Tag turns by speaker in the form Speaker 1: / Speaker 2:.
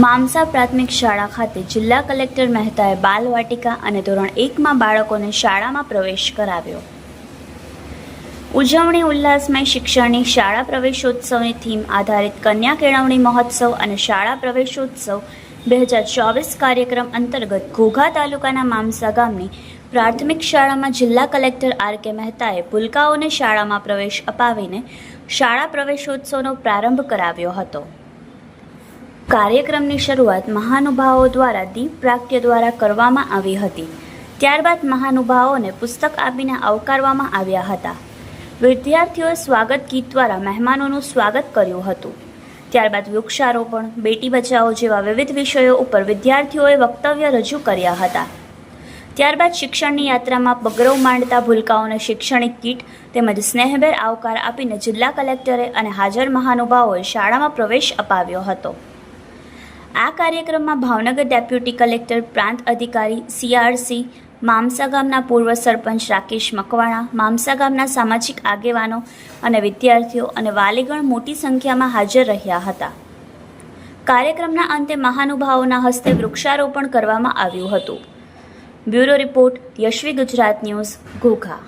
Speaker 1: મામસા પ્રાથમિક શાળા ખાતે જિલ્લા કલેક્ટર મહેતાએ બાલવાટિકા અને ધોરણ એકમાં બાળકોને શાળામાં પ્રવેશ કરાવ્યો. ઉજવણી ઉલ્લાસમય શિક્ષણની શાળા પ્રવેશોત્સવની થીમ આધારિત કન્યા કેળવણી મહોત્સવ અને શાળા પ્રવેશોત્સવ બે હજાર ચોવીસ કાર્યક્રમ અંતર્ગત ઘોઘા તાલુકાના મામસા ગામની પ્રાથમિક શાળામાં જિલ્લા કલેક્ટર આર કે મહેતાએ ભૂલકાઓને શાળામાં પ્રવેશ અપાવીને શાળા પ્રવેશોત્સવનો પ્રારંભ કરાવ્યો હતો. કાર્યક્રમની શરૂઆત મહાનુભાવો દ્વારા દીપ પ્રાગટ્ય દ્વારા કરવામાં આવી હતી. ત્યારબાદ મહાનુભાવોને પુસ્તક આપીને આવકારવામાં આવ્યા હતા. વિદ્યાર્થીઓએ સ્વાગત ગીત દ્વારા મહેમાનોનું સ્વાગત કર્યું હતું. ત્યારબાદ વૃક્ષારોપણ, બેટી બચાવો જેવા વિવિધ વિષયો ઉપર વિદ્યાર્થીઓએ વક્તવ્ય રજૂ કર્યા હતા. ત્યારબાદ શિક્ષણની યાત્રામાં પગરવ માંડતા ભૂલકાઓને શૈક્ષણિક કીટ તેમજ સ્નેહભેર આવકાર આપીને જિલ્લા કલેક્ટરે અને હાજર મહાનુભાવોએ શાળામાં પ્રવેશ અપાવ્યો હતો. આ કાર્યક્રમમાં ભાવનગર ડેપ્યુટી કલેક્ટર, પ્રાંત અધિકારી, સીઆરસી, મામસા ગામના પૂર્વ સરપંચ રાકેશ મકવાણા, મામસા ગામના સામાજિક આગેવાનો અને વિદ્યાર્થીઓ અને વાલીગણ મોટી સંખ્યામાં હાજર રહ્યા હતા. કાર્યક્રમના અંતે મહાનુભાવોના હસ્તે વૃક્ષારોપણ કરવામાં આવ્યું હતું. Bureau report, Yashvi Gujarat news, Ghogha.